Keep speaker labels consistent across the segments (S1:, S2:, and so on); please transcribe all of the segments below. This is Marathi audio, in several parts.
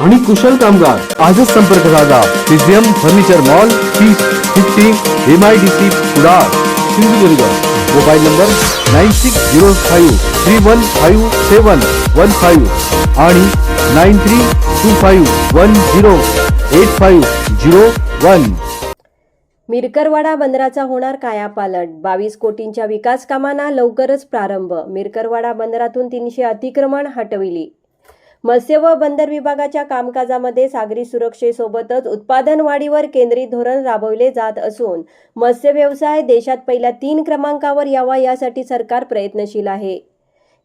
S1: आणि कुशल कामगार. आजच संपर्क साधा. पिझियम फर्निचर मॉल तीस fifty M I D C Kudal Sindhudurg. Mobile number nine six zero five three one five seven one five आणि nine three two five one zero eight five zero one.
S2: Mirkarwada बंदराचा होणार कायापालट. बावीस कोटींच्या विकास कामांना लवकरच प्रारंभ. मिरकरवाडा बंदरातून तीनशे अतिक्रमण हटविली. मत्स्य व बंदर विभागाच्या कामकाजामध्ये सागरी सुरक्षेसोबतच उत्पादन वाढीवर केंद्रित धोरण राबवले जात असून मत्स्य व्यवसाय देशात पहिल्या तीन क्रमांकावर यावा यासाठी सरकार प्रयत्नशील आहे.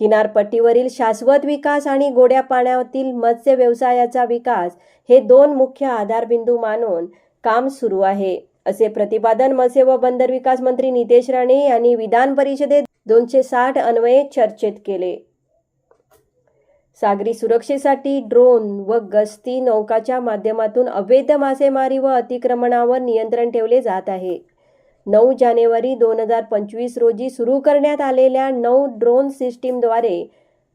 S2: किनारपट्टीवरील शाश्वत विकास आणि गोड्या पाण्यातील मत्स्य व्यवसायाचा विकास हे दोन मुख्य आधारबिंदू मानून काम सुरू आहे असे प्रतिपादन मत्स्य व बंदर विकास मंत्री नितेश राणे यांनी विधान परिषदेत दोनशे साठ अन्वये चर्चेत केले. सागरी सुरक्षेसाठी ड्रोन व गस्ती नौकाच्या माध्यमातून अवैध मासेमारी व अतिक्रमणावर नियंत्रण ठेवले जात आहे. नऊ जानेवारी दोन हजार पंचवीस रोजी सुरू करण्यात आलेल्या नऊ ड्रोन सिस्टीमद्वारे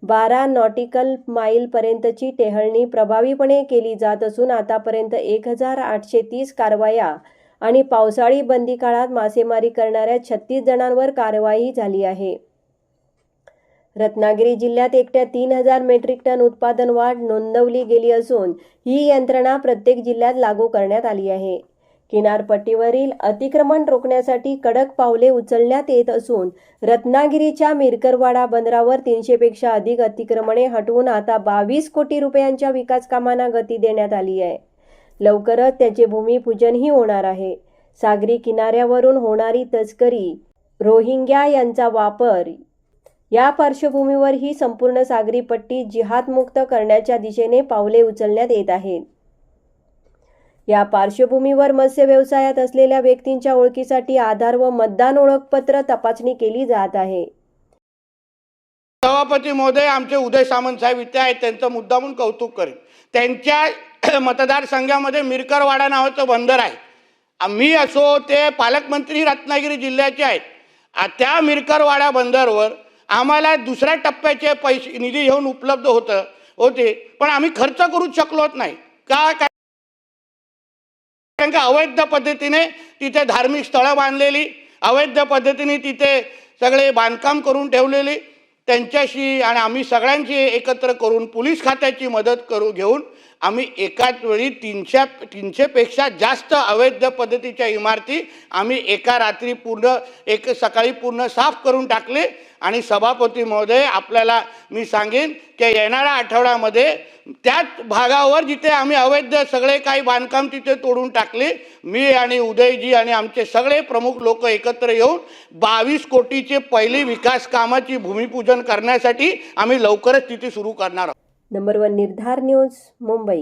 S2: बारा नॉटिकल माईलपर्यंतची टेहळणी प्रभावीपणे केली जात असून आतापर्यंत एक हजार आठशे तीस कारवाया आणि पावसाळी बंदी काळात मासेमारी करणाऱ्या छत्तीस जणांवर कारवाई झाली आहे. रत्नागिरी जिल्ह्यात एकट्या तीन हजार मेट्रिक टन उत्पादन वाढ नोंदवली गेली असून ही यंत्रणा प्रत्येक जिल्ह्यात लागू करण्यात आली आहे. किनारपट्टीवरील अतिक्रमण रोखण्यासाठी कडक पावले उचलण्यात येत असून रत्नागिरीच्या मिरकरवाडा बंदरावर तीनशेपेक्षा अधिक अतिक्रमणे हटवून आता बावीस कोटी रुपयांच्या विकास कामांना गती देण्यात आली आहे. लवकरच त्याचे भूमिपूजनही होणार आहे. सागरी किनाऱ्यावरून होणारी तस्करी रोहिंग्या यांचा वापर या पार्श्वभूमीवर ही संपूर्ण सागरी पट्टी जिहादमुक्त करण्याच्या दिशेने पावले उचलण्यात येत आहेत. या पार्श्वभूमीवर मत्स्य व्यवसायात असलेल्या व्यक्तींच्या ओळखीसाठी आधार व मतदान ओळखपत्र तपासणी केली जात आहे.
S3: सभापती महोदय आमचे उदय सामंत साहेब इथे आहेत. त्यांचं मुद्दामून कौतुक करेन. त्यांच्या मतदारसंघामध्ये मिरकरवाडा नावाचं बंदर आहे. आम्ही असो ते पालकमंत्री रत्नागिरी जिल्ह्याचे आहेत. आ- त्या मिरकरवाडा बंदरवर आम्हाला दुसऱ्या टप्प्याचे पैसे निधी घेऊन उपलब्ध होतं होते. पण आम्ही खर्च करूच शकलोच नाही. का? काय कारण का अवैध पद्धतीने तिथे धार्मिक स्थळं बांधलेली अवैध पद्धतीने तिथे सगळे बांधकाम करून ठेवलेली त्यांच्याशी आणि आम्ही सगळ्यांशी एकत्र करून पोलीस खात्याची मदत करू घेऊन आम्ही एकाच वेळी तीनशे तीनशेपेक्षा जास्त अवैध पद्धतीच्या इमारती आम्ही एका रात्री पूर्ण एक सकाळी पूर्ण साफ करून टाकले. आणि सभापती महोदय आपल्याला मी सांगेन की येणाऱ्या आठवड्यामध्ये त्याच भागावर जिथे आम्ही अवैध सगळे काही बांधकाम तिथे तोडून टाकले मी आणि उदयजी आणि आमचे सगळे प्रमुख लोक एकत्र येऊन बावीस कोटीचे पहिली विकास कामाची भूमिपूजन करण्यासाठी आम्ही लवकरच तिथे सुरू करणार आहोत.
S2: नंबर वन निर्धार न्यूज मुंबई.